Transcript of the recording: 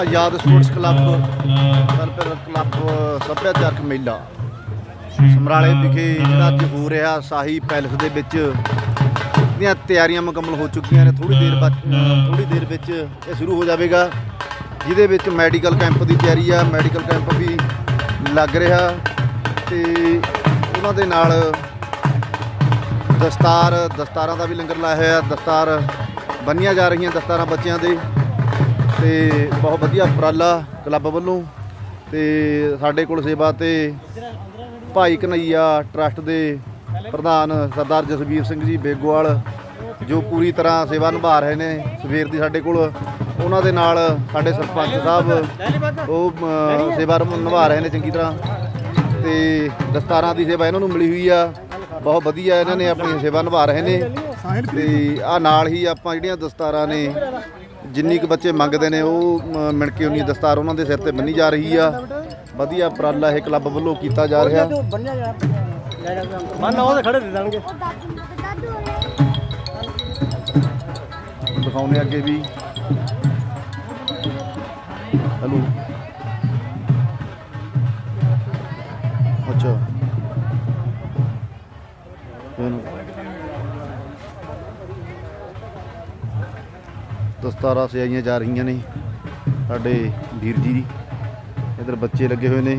Azad sports club welfare club, ਸੱਭਿਆਚਾਰਕ ਮੇਲਾ। ਸਮਰਾਲੇ ਵਿਖੇ ਜਿਹੜਾ ਅੱਜ ਹੋ ਰਿਹਾ, ਸਾਹੀ ਪੈਲਸ ਦੇ ਵਿੱਚ ਦੀਆਂ ਤਿਆਰੀਆਂ ਮੁਕੰਮਲ ਹੋ ਚੁੱਕੀਆਂ ਨੇ। ਥੋੜੀ ਦੇਰ ਬਾਅਦ ਥੋੜੀ ਦੇਰ ਵਿੱਚ ਇਹ ਸ਼ੁਰੂ ਹੋ ਜਾਵੇਗਾ, ਜਿਹਦੇ ਵਿੱਚ ਮੈਡੀਕਲ ਕੈਂਪ ਦੀ ਤਿਆਰੀ ਆ। ਮੈਡੀਕਲ ਕੈਂਪ ਵੀ ਲੱਗ ਰਿਹਾ ਤੇ ਉਹਨਾਂ ਦੇ ਨਾਲ ਦਸਤਾਰ, ਦਸਤਾਰਾਂ ਦਾ ਵੀ ਲੰਗਰ ਲਾਇਆ ਹੋਇਆ, ਦਸਤਾਰ ਬੰਨੀਆਂ ਜਾ ਰਹੀਆਂ ਦਸਤਾਰਾਂ ਬੱਚਿਆਂ ਦੇ। ਤੇ ਬਹੁਤ ਵਧੀਆ ਉਪਰਾਲਾ ਕਲੱਬ ਵੱਲੋਂ। ਤੇ ਸਾਡੇ ਕੋਲ ਸੇਵਾ ਤੇ ਭਾਈ ਕਨਈਆ ਟਰਸਟ ਦੇ ਪ੍ਰਧਾਨ ਸਰਦਾਰ ਜਸਵੀਰ ਸਿੰਘ ਜੀ ਬੇਗੋਵਾਲ, ਜੋ ਪੂਰੀ ਤਰ੍ਹਾਂ ਸੇਵਾ ਨਿਭਾ ਰਹੇ ਨੇ ਸਵੇਰ ਦੀ ਸਾਡੇ ਕੋਲ। ਉਹਨਾਂ ਦੇ ਨਾਲ ਸਾਡੇ ਸਰਪੰਚ ਸਾਹਿਬ, ਉਹ ਸੇਵਾ ਨਿਭਾ ਰਹੇ ਨੇ ਚੰਗੀ ਤਰ੍ਹਾਂ। ਤੇ ਦਸਤਾਰਾਂ ਦੀ ਸੇਵਾ ਇਹਨਾਂ ਨੂੰ ਮਿਲੀ ਹੋਈ ਆ। ਬਹੁਤ ਵਧੀਆ ਇਹਨਾਂ ਨੇ ਆਪਣੀ ਸੇਵਾ ਨਿਭਾ ਰਹੇ ਨੇ। ਤੇ ਆ ਨਾਲ ਹੀ ਆਪਾਂ ਜਿਹੜੀਆਂ ਦਸਤਾਰਾਂ ਨੇ ਜਿੰਨੀ ਕੁ ਬੱਚੇ ਮੰਗਦੇ ਨੇ ਉਹ ਮਿਣ ਕੇ ਉਨੀ ਦਸਤਾਰ ਉਹਨਾਂ ਦੇ ਸਿਰ ਤੇ ਬੰਨੀ ਜਾ ਰਹੀ ਆ। ਵਧੀਆ ਉਪਰਾਲਾ ਇਹ ਕਲੱਬ ਵੱਲੋਂ ਕੀਤਾ ਜਾ ਰਿਹਾ। ਮਨ ਉਹ ਖੜੇ ਦੇ ਦੇਣਗੇ। ਦਿਖਾਉਂਦੇ ਅੱਗੇ ਵੀ। ਹਲੋ ਅੱਛਾ। ਹੁਣ। ਦਸਤਾਰਾਂ ਸਜਾਈਆਂ ਜਾ ਰਹੀਆਂ ਨੇ ਸਾਡੇ ਵੀਰ ਜੀ ਇਧਰ ਬੱਚੇ ਲੱਗੇ ਹੋਏ ਨੇ।